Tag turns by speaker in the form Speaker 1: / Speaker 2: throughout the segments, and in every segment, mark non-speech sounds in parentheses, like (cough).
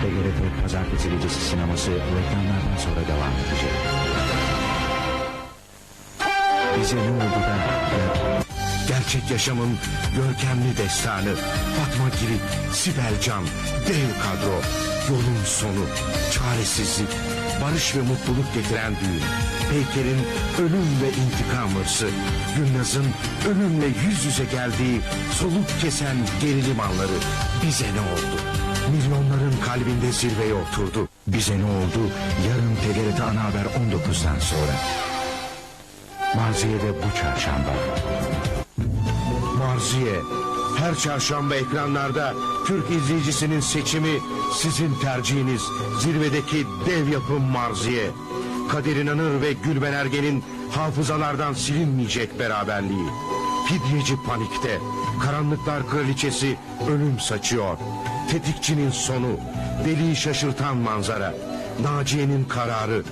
Speaker 1: TGRT Pazartesi Gecesi sineması reklamlardan sonra devam edecek. Bize ne oldu da...
Speaker 2: Gerçek yaşamın görkemli destanı. Fatma Girik, Sibel Can, dev kadro. Yolun sonu, çaresizlik, barış ve mutluluk getiren düğün. Peyker'in ölüm ve intikam hırsı. Gülnaz'ın ölümle yüz yüze geldiği soluk kesen gerilim anları. Bize ne oldu? Milyonların kalbinde zirveye oturdu.
Speaker 1: Bize ne oldu? Yarın TGRT Ana Haber 19'dan sonra. Maziye'de bu çarşamba.
Speaker 2: Marziye. Her çarşamba ekranlarda Türk izleyicisinin seçimi sizin tercihiniz. Zirvedeki dev yapım Marziye. Kadir İnanır ve Gülben Ergen'in hafızalardan silinmeyecek beraberliği. Fidyeci panikte. Karanlıklar kraliçesi ölüm saçıyor. Tetikçinin sonu. Deliği şaşırtan manzara. Naciye'nin kararı.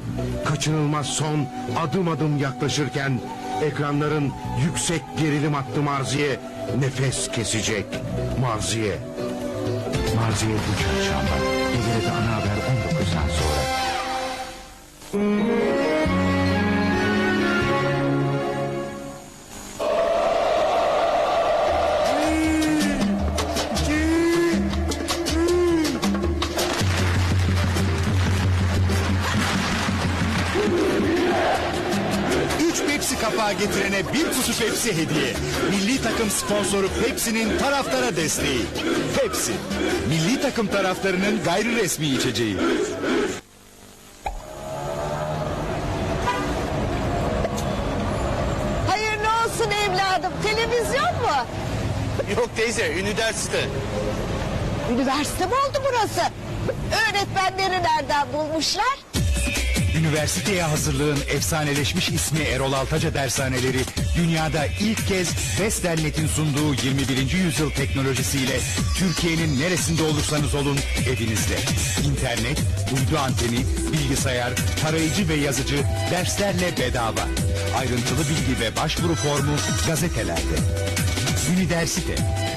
Speaker 2: Kaçınılmaz son adım adım yaklaşırken ekranların yüksek gerilim hattı Marziye nefes kesecek. Marziye.
Speaker 1: Maziye bu çarşamba. TGRT Ana Haber 19'dan sonra.
Speaker 3: Kapağı getirene bir kutu Pepsi hediye. Milli takım sponsoru Pepsi'nin taraftara desteği. Pepsi, milli takım taraftarının gayri resmi içeceği.
Speaker 4: Hayırlı olsun evladım. Televizyon mu?
Speaker 5: Yok teyze, üniversite.
Speaker 4: Üniversite mi oldu burası? Öğretmenleri nereden bulmuşlar?
Speaker 3: Üniversiteye hazırlığın efsaneleşmiş ismi Erol Altaca dershaneleri dünyada ilk kez Vestelnet'in sunduğu 21. yüzyıl teknolojisiyle Türkiye'nin neresinde olursanız olun evinizde. İnternet, uydu anteni, bilgisayar, tarayıcı ve yazıcı derslerle bedava. Ayrıntılı bilgi ve başvuru formu gazetelerde. Üniversite,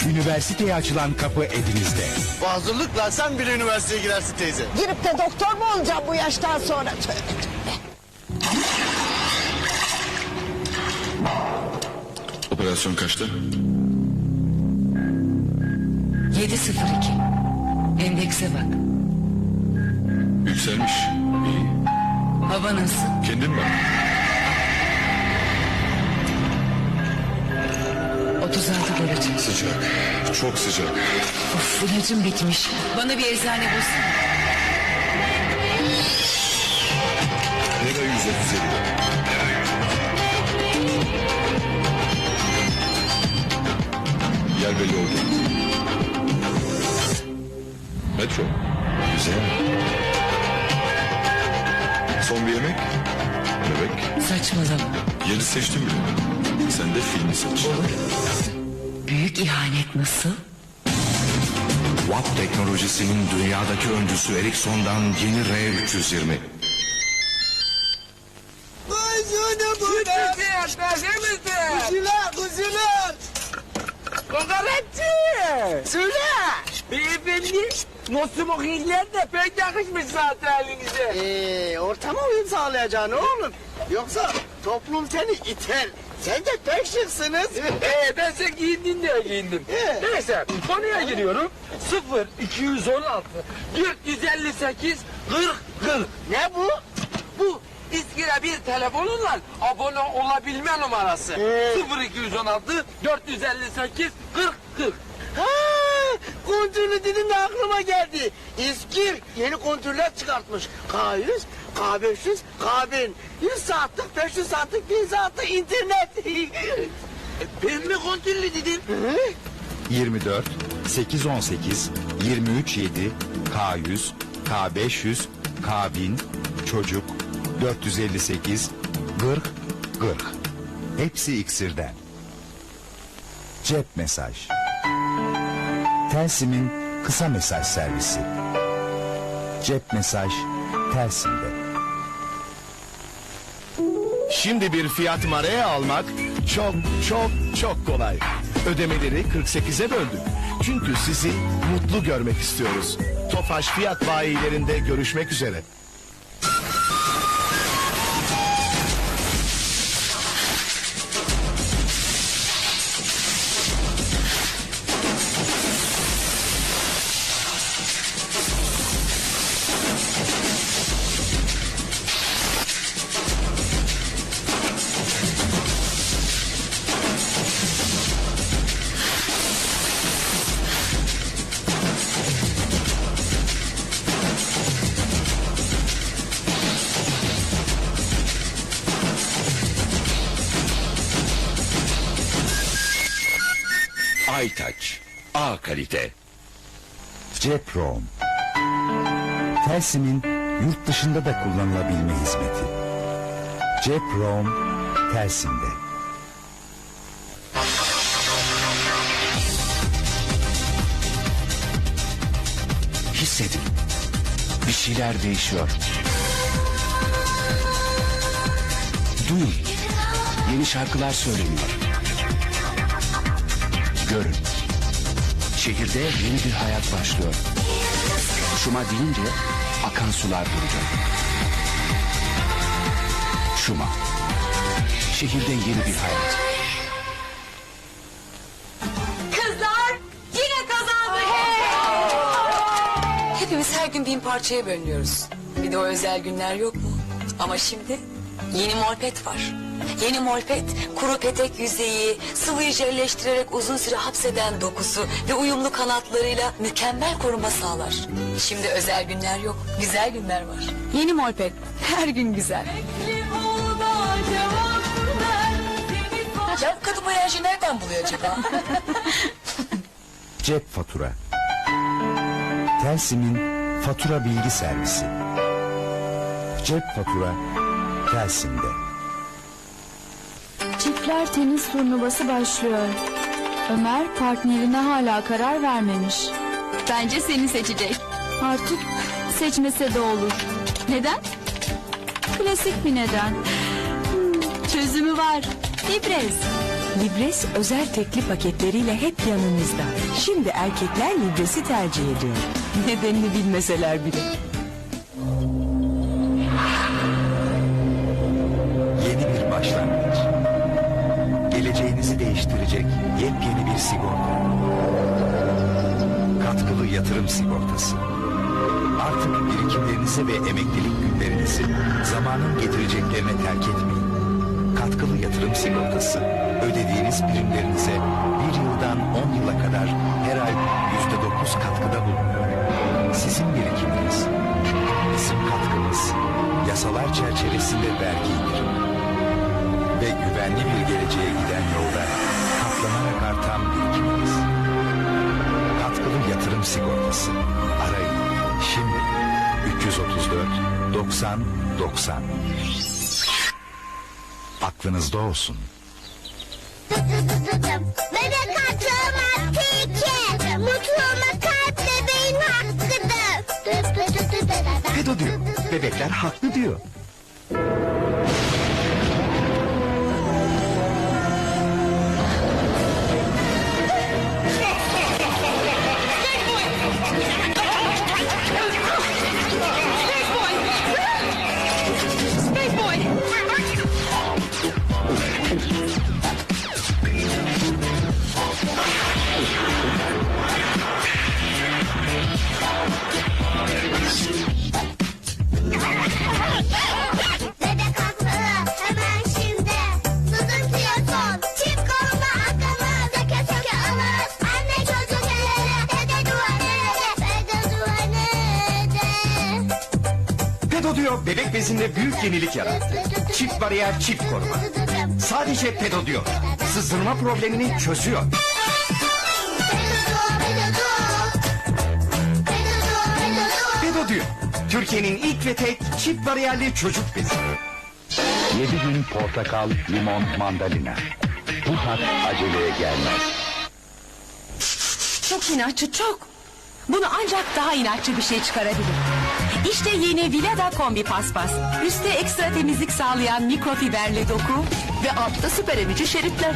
Speaker 3: üniversiteye açılan kapı evinizde.
Speaker 5: Bu hazırlıkla sen bir üniversiteye girersin teyze.
Speaker 4: Girip de doktor mu olacağım bu yaştan sonra? Tövbe
Speaker 6: Operasyon kaçta?
Speaker 7: 702. Endekse bak.
Speaker 6: Yükselmiş. İyi.
Speaker 7: Hava nasıl?
Speaker 6: Kendin bak.
Speaker 7: 36 derece.
Speaker 6: Sıcak. Çok sıcak.
Speaker 7: Of ilacım bitmiş. Bana bir eczane bulsana.
Speaker 6: Nega 137. Yer belli oldu. Metro. Güzel. Son bir yemek. Bebek.
Speaker 7: Saçmalama.
Speaker 6: Yeri seçtim bile. Sen de filmi seç.
Speaker 7: Büyük ihanet nasıl?
Speaker 2: WAP teknolojisinin dünyadaki öncüsü Ericsson'dan yeni R320.
Speaker 8: Söyle. Beyefendi. Nasıl hiller de pek yakışmış zaten elinize.
Speaker 5: Ee, ortama uyum sağlayacaksın oğlum. Yoksa toplum seni iter. Sen de pek şıksınız. (laughs)
Speaker 8: Ee, ben sen giyindin diye giyindim.
Speaker 5: Ee?
Speaker 8: Neyse konuya giriyorum. 0 216 458 40 40.
Speaker 5: ne bu?
Speaker 8: Bu İskire bir telefonunla abone olabilme numarası.
Speaker 5: Ee?
Speaker 8: 0216 458 40 40.
Speaker 5: Ha, kontrolü dedim de aklıma geldi. İskir yeni kontroller çıkartmış. K100, K500, K1000. 100 saatlik, 500 saatlik, 1000 saatlik internet. (laughs)
Speaker 8: Ben mi kontrollü dedim?
Speaker 3: 24, 818, 23 7, K100, K500, K1000, çocuk, 458, 40, 40. Hepsi iksirden. Cep mesaj. Telsim'in kısa mesaj servisi. Cep mesaj Telsim'de.
Speaker 2: Şimdi bir Fiat Marea almak çok çok çok kolay.
Speaker 9: Ödemeleri 48'e böldük. Çünkü sizi mutlu görmek istiyoruz. Tofaş fiyat bayilerinde görüşmek üzere.
Speaker 3: Ceprom. Telsim'in yurt dışında da kullanılabilme hizmeti. Ceprom Telsim'de.
Speaker 2: Hissedin. Bir şeyler değişiyor. Duyun. Yeni şarkılar söyleniyor. Görün. Şehirde yeni bir hayat başlıyor. Şuma deyince akan sular duracak. Şuma. Şehirde yeni bir hayat.
Speaker 7: Kızlar yine kazandık. Hepimiz her gün bin parçaya bölünüyoruz. Bir de o özel günler yok mu? Ama şimdi yeni molpet var. Yeni molpet kuru petek yüzeyi sıvıyı jelleştirerek uzun süre hapseden dokusu ve uyumlu kanatlarıyla mükemmel koruma sağlar. Şimdi özel günler yok, güzel günler var. Yeni molpet her gün güzel. Ya bu kadın bu enerjiyi nereden buluyor acaba? (laughs)
Speaker 3: Cep fatura. Telsim'in fatura bilgi servisi. Cep fatura Telsim'de.
Speaker 10: Çiftler tenis turnuvası başlıyor. Ömer partnerine hala karar vermemiş. Bence seni seçecek. Artık seçmese de olur. Neden? Klasik bir neden. Hmm, çözümü var. Libres.
Speaker 11: Libres özel tekli paketleriyle hep yanınızda. Şimdi erkekler Libres'i tercih ediyor. Nedenini bilmeseler bile.
Speaker 3: Yeni bir başlangıç. Geleceğinizi değiştirecek yepyeni bir sigorta. Katkılı yatırım sigortası. Artık birikimlerinizi ve emeklilik günlerinizi zamanın getireceklerine terk etmeyin. Katkılı yatırım sigortası ödediğiniz primlerinize bir yıldan on yıla kadar her ay yüzde dokuz katkıda bulunuyor. Sizin birikiminiz, bizim katkımız, yasalar çerçevesinde vergi indirimi ve güvenli bir geleceğe giden yolda artan birikiminiz. Katkılı yatırım sigortası. Arayın. Şimdi 334 90 90. Aklınızda olsun.
Speaker 10: Bebek hatırlamak peki. Mutlu olmak kalp bebeğin hakkıdır.
Speaker 3: Pedo diyor. Bebekler haklı diyor. Bezinde büyük yenilik yarattı. Çift bariyer çift koruma. Sadece pedo diyor. Sızdırma problemini çözüyor. Pedo diyor. Türkiye'nin ilk ve tek çift bariyerli çocuk bezi. 7 gün portakal, limon, mandalina. Bu tat aceleye gelmez.
Speaker 11: Çok inatçı çok. Bunu ancak daha inatçı bir şey çıkarabilir. İşte yeni Vilada kombi paspas. Üstte ekstra temizlik sağlayan mikrofiberli doku ve altta süper emici şeritler.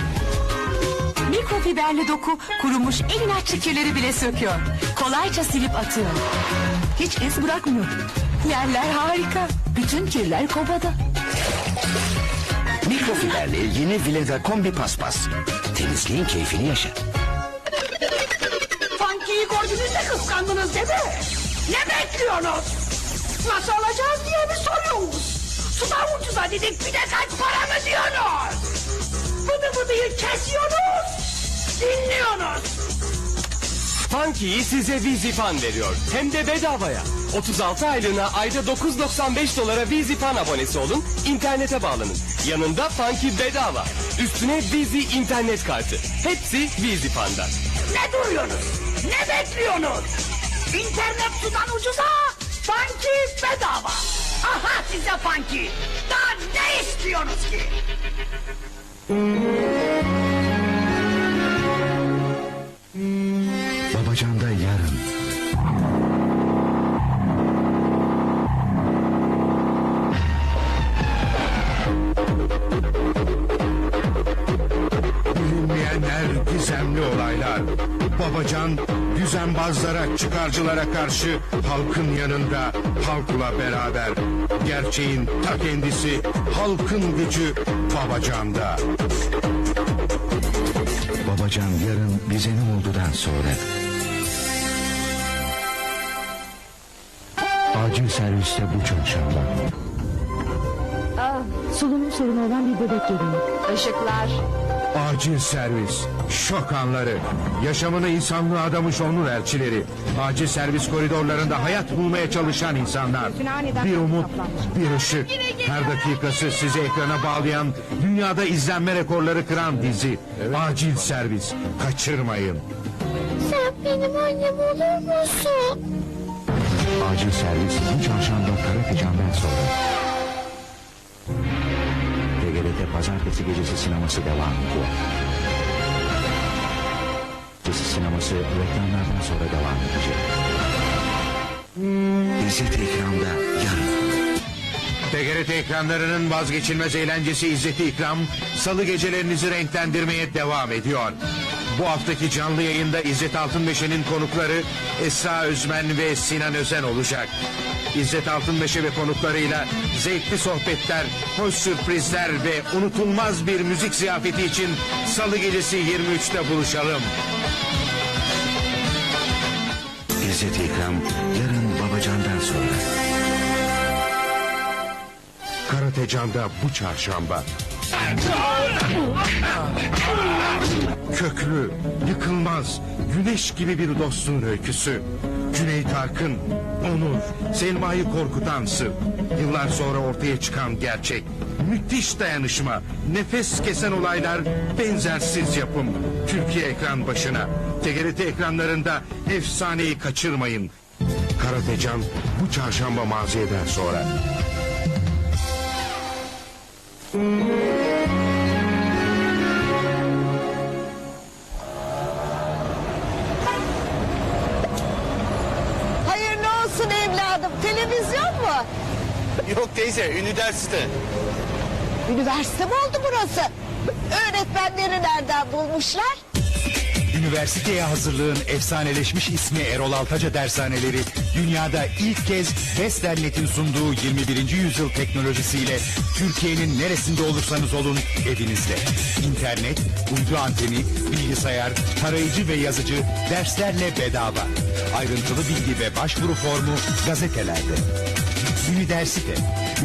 Speaker 11: Mikrofiberli doku kurumuş en inatçı kirleri bile söküyor. Kolayca silip atıyor. Hiç iz bırakmıyor. Yerler harika. Bütün kirler kovada.
Speaker 2: Mikrofiberli yeni Vileda kombi paspas. Temizliğin keyfini yaşa.
Speaker 5: Funky'yi gördünüz de kıskandınız değil mi? Ne bekliyorsunuz? Nasıl alacağız diye mi soruyorsunuz? Sudan ucuza dedik bir de kaç para mı diyorsunuz? Bıdı bıdıyı kesiyorsunuz, dinliyorsunuz.
Speaker 8: Funky'yi size Vizifan veriyor. Hem de bedavaya. 36 aylığına ayda 9.95 dolara Vizifan abonesi olun, internete bağlanın. Yanında Funky bedava. Üstüne Vizi internet kartı. Hepsi Vizifan'da.
Speaker 5: Ne duruyorsunuz? Ne bekliyorsunuz? İnternet sudan ucuza, Funky bedava. Aha size Funky. Daha ne istiyorsunuz ki?
Speaker 2: Babacan'da yarın. Bilinmeyenler, gizemli olaylar. Babacan, düzenbazlara, çıkarcılara karşı halkın yanında, halkla beraber. Gerçeğin ta kendisi, halkın gücü Babacan'da. Babacan yarın bize ne oldudan sonra. Acil serviste bu çarşamba.
Speaker 10: Solunum sorunu olan bir bebek geliyor. Işıklar.
Speaker 2: Acil servis, şok anları, yaşamını insanlığa adamış onur elçileri, acil servis koridorlarında hayat bulmaya çalışan insanlar, bir umut, bir ışık, her dakikası sizi ekrana bağlayan, dünyada izlenme rekorları kıran dizi, acil servis, kaçırmayın.
Speaker 10: Sen benim annem olur musun?
Speaker 1: Acil servis. Bu çarşamba Karafican'dan sonra. Pazartesi gecesi sineması devam ediyor. Gecesi sineması reklamlardan sonra devam edecek.
Speaker 2: İzzet ekranda yarın. TGRT ekranlarının vazgeçilmez eğlencesi İzzet İkram, salı gecelerinizi renklendirmeye devam ediyor. Bu haftaki canlı yayında İzzet Altınmeşe'nin konukları Esra Özmen ve Sinan Özen olacak. İzzet Altınmeşe ve konuklarıyla zevkli sohbetler, hoş sürprizler ve unutulmaz bir müzik ziyafeti için salı gecesi 23'te buluşalım. İzzet İkram yarın Babacan'dan sonra. Karatecan'da bu çarşamba. Köklü, yıkılmaz, güneş gibi bir dostluğun öyküsü. Cüneyt Arkın, Onur, Selma'yı korkutan sır. Yıllar sonra ortaya çıkan gerçek. Müthiş dayanışma, nefes kesen olaylar, benzersiz yapım. Türkiye ekran başına. TGRT ekranlarında efsaneyi kaçırmayın. Karatecan bu çarşamba maziyeden sonra.
Speaker 4: Hayırlı Televizyon mu?
Speaker 8: Yok teyze, üniversite.
Speaker 4: Üniversite mi oldu burası? Öğretmenleri nereden bulmuşlar?
Speaker 3: Üniversiteye hazırlığın efsaneleşmiş ismi Erol Altaca dershaneleri dünyada ilk kez Vestelnet'in sunduğu 21. yüzyıl teknolojisiyle Türkiye'nin neresinde olursanız olun evinizde. İnternet, uydu anteni, bilgisayar, tarayıcı ve yazıcı derslerle bedava. Ayrıntılı bilgi ve başvuru formu gazetelerde. Üniversite,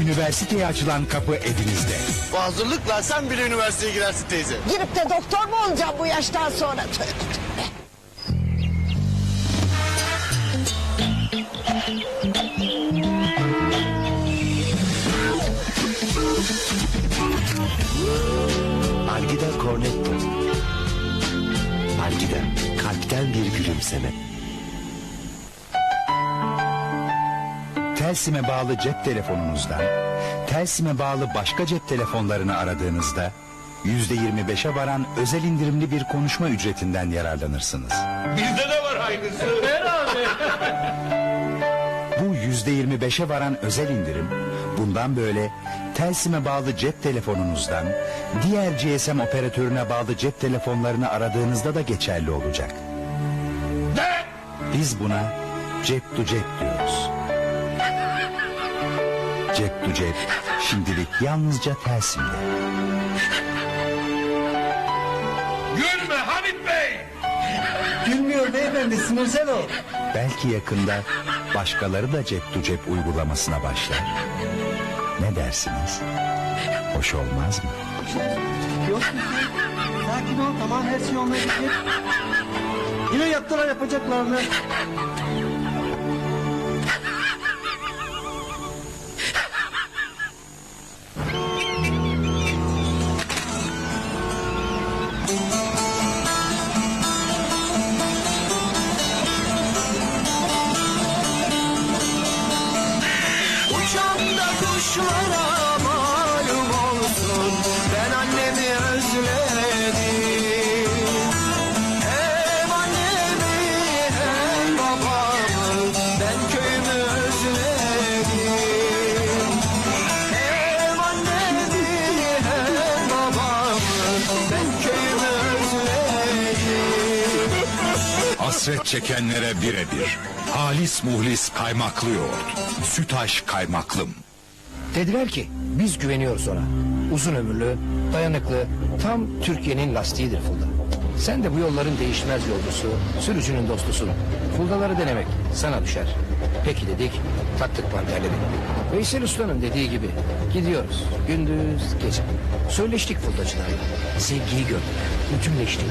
Speaker 3: üniversiteye açılan kapı evinizde.
Speaker 8: Bu hazırlıkla sen bile üniversiteye girersin teyze.
Speaker 4: Girip de doktor mu olacağım bu yaştan sonra? Tövbe.
Speaker 3: Telsime bağlı cep telefonunuzdan, Telsime bağlı başka cep telefonlarını aradığınızda yüzde yirmi beşe varan özel indirimli bir konuşma ücretinden yararlanırsınız.
Speaker 8: Bizde de var aynısı. Herhalde. (laughs)
Speaker 3: Bu yüzde yirmi beşe varan özel indirim Bundan böyle Telsim'e bağlı cep telefonunuzdan diğer GSM operatörüne bağlı cep telefonlarını aradığınızda da geçerli olacak. Biz buna cep to cep diyoruz. Cep to cep şimdilik yalnızca Telsim'de.
Speaker 2: Gülme Hamit Bey!
Speaker 5: Gülmüyor beyefendi sinirsel o.
Speaker 3: Belki yakında başkaları da cep to cep uygulamasına başlar. Ne dersiniz? Hoş olmaz mı?
Speaker 5: Yok. Sakin ol tamam her şey gidecek. Yine yaptılar yapacaklarını.
Speaker 3: Çekenlere birebir. Halis muhlis kaymaklı yoğurt. Sütaş kaymaklım.
Speaker 12: Dediler ki biz güveniyoruz ona. Uzun ömürlü, dayanıklı, tam Türkiye'nin lastiğidir Fulda. Sen de bu yolların değişmez yolcusu, sürücünün dostusun. Fuldaları denemek sana düşer. Peki dedik, taktık panterleri. Veysel Usta'nın dediği gibi gidiyoruz gündüz gece. Söyleştik Fuldacılarla. Sevgiyi gördük, bütünleştik.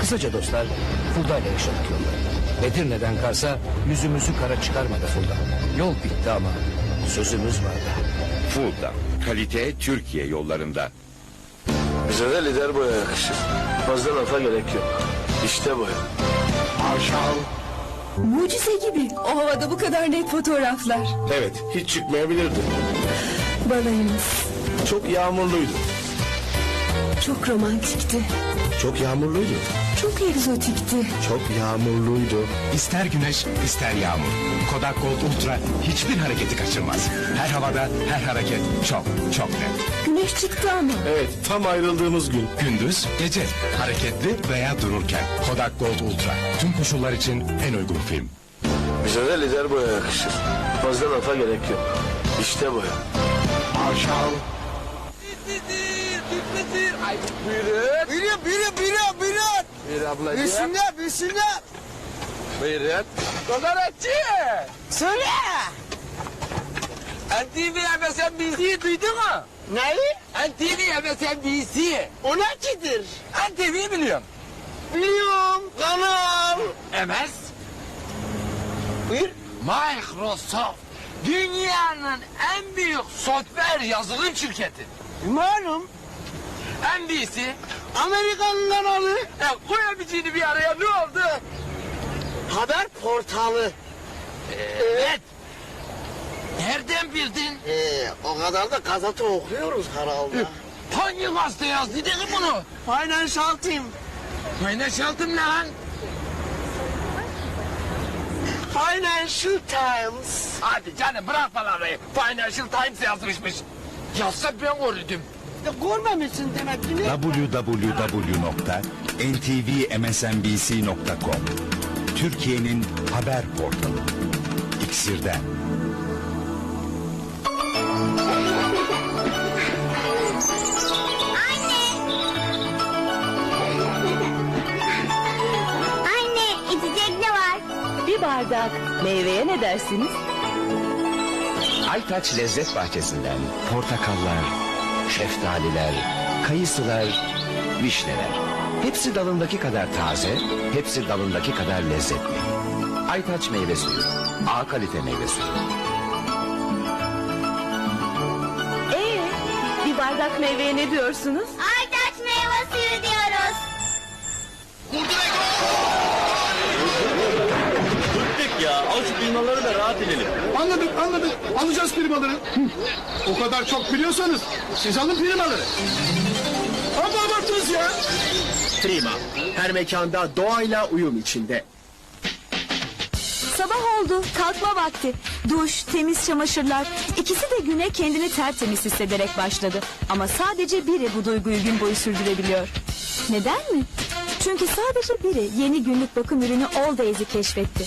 Speaker 12: Kısaca dostlar Fulda'yla yaşadık yolları. Edirne'den Kars'a yüzümüzü kara çıkarmadı Fulda. Yol bitti ama sözümüz vardı.
Speaker 2: Fulda, kalite Türkiye yollarında.
Speaker 9: Bize de lider boya yakışır. Fazla lafa gerek yok. İşte boya.
Speaker 10: Mucize gibi. O havada bu kadar net fotoğraflar.
Speaker 9: Evet hiç çıkmayabilirdi.
Speaker 10: Balayımız
Speaker 9: Çok yağmurluydu.
Speaker 10: çok romantikti.
Speaker 9: Çok yağmurluydu.
Speaker 10: Çok egzotikti.
Speaker 9: Çok yağmurluydu.
Speaker 3: İster güneş, ister yağmur. Kodak Gold Ultra hiçbir hareketi kaçırmaz. Her havada, her hareket çok, çok net.
Speaker 10: Güneş çıktı ama.
Speaker 9: Evet tam ayrıldığımız gün.
Speaker 3: Gündüz, gece, hareketli veya dururken. Kodak Gold Ultra. Tüm koşullar için en uygun film.
Speaker 9: Bize de lider boya yakışır. Fazla lafa gerek yok. İşte boya.
Speaker 5: Ay buyurun. Buyurun buyurun buyurun buyurun.
Speaker 13: Bir ablacığım
Speaker 5: Bilsinler bilsinler.
Speaker 13: Buyurun Kokoreççi
Speaker 5: Söyle.
Speaker 13: NTV MSNBC'yi duydun mu?
Speaker 5: Neyi?
Speaker 13: NTV MSNBC
Speaker 5: O ne kidir?
Speaker 13: NTV'yi biliyorum
Speaker 5: Biliyorum. Kanal.
Speaker 13: MS
Speaker 5: Buyur.
Speaker 13: Microsoft dünyanın en büyük software yazılım şirketi.
Speaker 5: Malum.
Speaker 13: NBC
Speaker 5: Amerikan kanalı.
Speaker 13: e, koy abicini bir araya ne oldu?
Speaker 5: Haber portalı.
Speaker 13: Evet. Nereden bildin?
Speaker 5: Ee, o kadar da gazete okuyoruz herhalde.
Speaker 13: Hangi gazete yazdı dedi bunu?
Speaker 5: Financial Team.
Speaker 13: Paylaşaldım ne lan?
Speaker 5: Financial Times.
Speaker 13: Hadi canım bırak palavrayı. Financial Times yazmışmış. Yazsa ben gördüm.
Speaker 5: Ya, görmemişsin demek ki ne?
Speaker 3: www.ntvmsnbc.com Türkiye'nin haber portalı. İksir'den.
Speaker 10: Anne içecek ne var? Bir bardak. Meyveye ne dersiniz?
Speaker 12: Aytaç Lezzet Bahçesi'nden portakallar, şeftaliler, kayısılar, vişneler. Hepsi dalındaki kadar taze, hepsi dalındaki kadar lezzetli. Aytaç meyve suyu, A kalite meyve suyu.
Speaker 10: Ee, bir bardak meyveye ne diyorsunuz?
Speaker 9: Anladık anladık. Alacağız primaları. O kadar çok biliyorsanız siz alın primaları. Ama abarttınız ya. Prima. Her mekanda doğayla uyum içinde.
Speaker 10: Sabah oldu, kalkma vakti. Duş, temiz çamaşırlar. İkisi de güne kendini tertemiz hissederek başladı. Ama sadece biri bu duyguyu gün boyu sürdürebiliyor. Neden mi? Çünkü sadece biri yeni günlük bakım ürünü All Days'i keşfetti.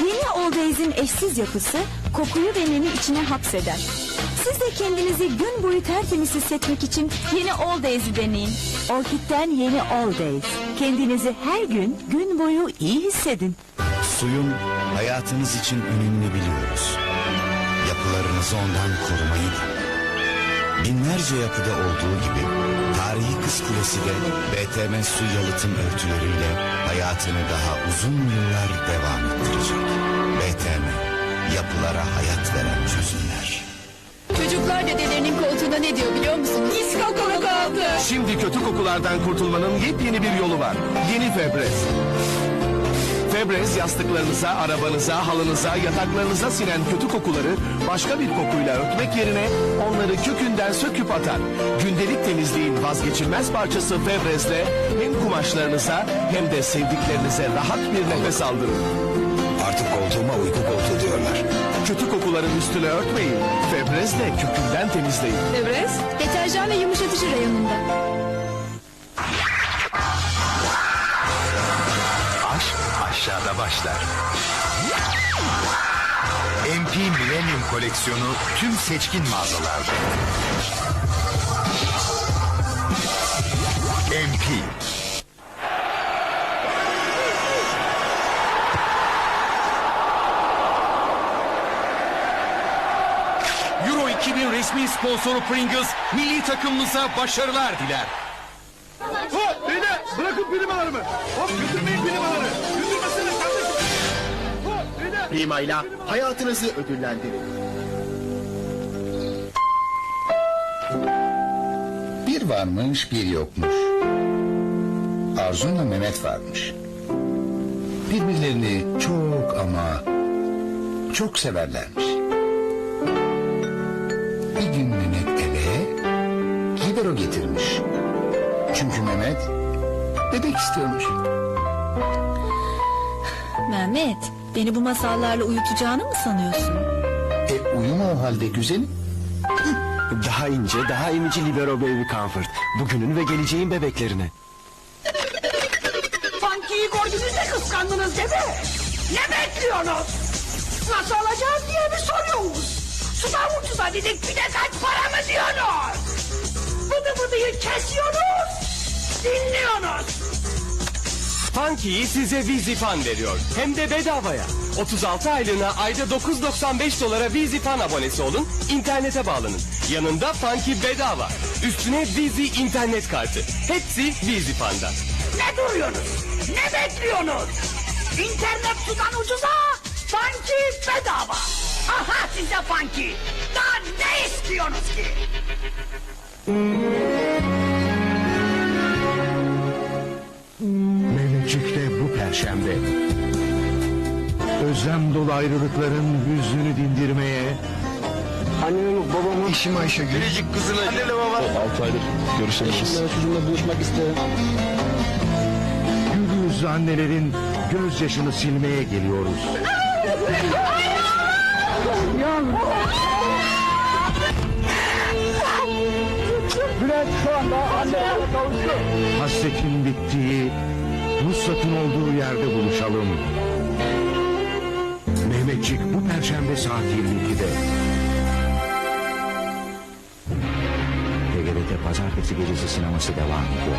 Speaker 10: Yeni Days'in eşsiz yapısı kokuyu ve nemi içine hapseder. Siz de kendinizi gün boyu tertemiz hissetmek için yeni Days'i deneyin. Orkid'den yeni Days. Kendinizi her gün gün boyu iyi hissedin.
Speaker 3: Suyun hayatınız için önemli biliyoruz. Yapılarınızı ondan korumayı da. Binlerce yapıda olduğu gibi tarihi Kız Kulesi de BTM su yalıtım örtüleriyle hayatını daha uzun yıllar devam ettirecek. BTM yapılara hayat veren çözümler.
Speaker 10: Çocuklar dedelerinin koltuğunda ne diyor biliyor musunuz? Pis kokulu koltuğu.
Speaker 9: Şimdi kötü kokulardan kurtulmanın yepyeni bir yolu var. Yeni Febrez. Febrez yastıklarınıza, arabanıza, halınıza, yataklarınıza sinen kötü kokuları başka bir kokuyla örtmek yerine onları kökünden söküp atar. Gündelik temizliğin vazgeçilmez parçası Febrez'le hem kumaşlarınıza hem de sevdiklerinize rahat bir nefes aldırın.
Speaker 3: Artık koltuğuma uyku koltuğu diyorlar.
Speaker 9: Kötü kokuların üstüne örtmeyin. Febrez'le kökünden temizleyin.
Speaker 10: Devrez, deterjan ve yumuşatıcı reyonunda.
Speaker 3: Aşk aşağıda başlar. MP Millennium koleksiyonu tüm seçkin mağazalarda. MP.
Speaker 2: Euro 2000 resmi sponsoru Pringles milli takımımıza başarılar diler.
Speaker 9: Hop beyler bırakın primalarımı. Primayla hayatınızı ödüllendirin.
Speaker 3: Bir varmış bir yokmuş. Arzu'yla Mehmet varmış. Birbirlerini çok ama çok severlermiş. Bir gün Mehmet eve libero getirmiş. Çünkü Mehmet bebek istiyormuş.
Speaker 10: Mehmet, beni bu masallarla uyutacağını mı sanıyorsun?
Speaker 3: E uyuma o halde güzelim.
Speaker 8: Daha ince, daha emici Libero Baby Comfort. Bugünün ve geleceğin bebeklerine.
Speaker 5: Funky'yi gördünüz de kıskandınız değil mi? Ne bekliyorsunuz? Nasıl alacağız diye mi soruyorsunuz? Suda ucuza dedik bir de kaç para mı diyorsunuz? Bıdı bıdıyı kesiyorsunuz, dinliyorsunuz.
Speaker 8: Funky'yi size Vizifan veriyor. Hem de bedavaya. 36 aylığına ayda 9.95 dolara Vizifan abonesi olun. internete bağlanın. Yanında Funky bedava. Üstüne Vizi internet kartı. Hepsi Vizifan'da.
Speaker 5: Ne duruyorsunuz? Ne bekliyorsunuz? İnternet sudan ucuza, Funky bedava. Aha size Funky. Daha ne istiyorsunuz ki?
Speaker 2: Perşembe. Özlem dolu ayrılıkların hüznünü dindirmeye...
Speaker 9: Annemin babamın
Speaker 3: İşim Ayşegül.
Speaker 9: biricik kızını... Annemle baba.
Speaker 6: 6 aydır görüşemiyoruz.
Speaker 9: Çocuğumla buluşmak isterim.
Speaker 2: Gül yüzlü annelerin gözyaşını silmeye geliyoruz.
Speaker 9: Bülent şu anda annelerine kavuştu.
Speaker 2: Hasretin bittiği, Nusrat'ın olduğu yerde buluşalım. Mehmetçik bu perşembe saat 22'de. TGRT Pazartesi gecesi sineması devam ediyor.